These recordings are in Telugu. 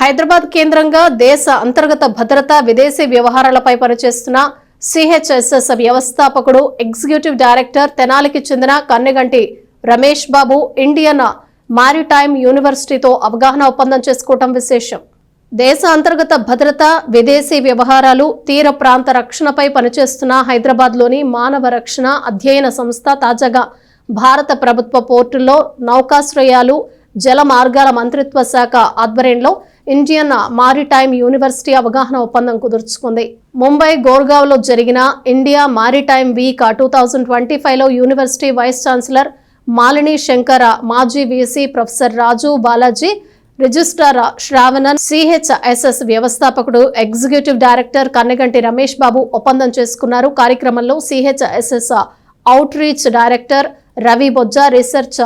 హైదరాబాద్ కేంద్రంగా దేశ అంతర్గత భద్రత విదేశీ వ్యవహారాలపై పనిచేస్తున్న సిహెచ్ఎస్ఎస్ వ్యవస్థాపకుడు ఎగ్జిక్యూటివ్ డైరెక్టర్ తెనాలికి చెందిన కన్నెగంటి రమేష్ బాబు ఇండియన్ మారిటైమ్ యూనివర్సిటీతో అవగాహన ఒప్పందం చేసుకోవటం విశేషం. దేశ అంతర్గత భద్రత విదేశీ వ్యవహారాలు తీర ప్రాంత రక్షణపై పనిచేస్తున్న హైదరాబాద్లోని మానవ రక్షణ అధ్యయన సంస్థ తాజాగా భారత ప్రభుత్వ పోర్టుల్లో నౌకాశ్రయాలు జల మార్గాల మంత్రిత్వ శాఖ ఆధ్వర్యంలో ఇండియన్ మారిటైమ్ యూనివర్సిటీ అవగాహన ఒప్పందం కుదుర్చుకుంది. ముంబై గోర్గావ్లో జరిగిన India maritime week two thousand twenty ఫైవ్లో university vice chancellor Malini Shankara మాజీ VC professor Raju Balaji registrar Shravanan CHSS వ్యవస్థాపకుడు ఎగ్జిక్యూటివ్ డైరెక్టర్ కన్నగంటి రమేష్ బాబు ఒప్పందం చేసుకున్నారు. కార్యక్రమంలో CHSS outreach director Ravi Bojja research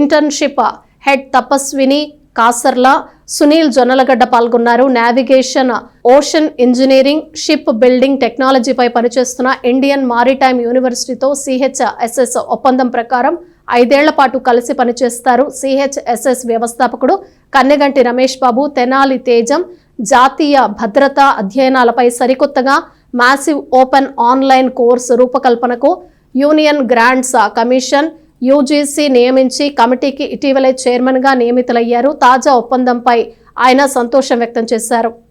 internship head Tapaswini Kasarla Sunil Jonnalagadda పాల్గొన్నారు. Navigation ocean engineering ship building టెక్నాలజీపై పనిచేస్తున్న ఇండియన్ మారిటైమ్ యూనివర్సిటీతో సిహెచ్ఎస్ఎస్ ఒప్పందం ప్రకారం ఐదేళ్ళ పాటు కలిసి పనిచేస్తారు సిహెచ్ఎస్ఎస్ వ్యవస్థాపకుడు కన్నెగంటి రమేష్ బాబు. తెనాలి తేజం జాతీయ భద్రతా అధ్యయనాలపై సరికొత్తగా మాసివ్ ఓపెన్ ఆన్లైన్ కోర్సు రూపకల్పనకు యూనియన్ గ్రాంట్స్ కమిషన్ యూజీసీ నియమించి కమిటీకి ఇటీవలే చైర్మన్గా నియమితులయ్యారు. తాజా ఒప్పందంపై ఆయన సంతోషం వ్యక్తం చేశారు.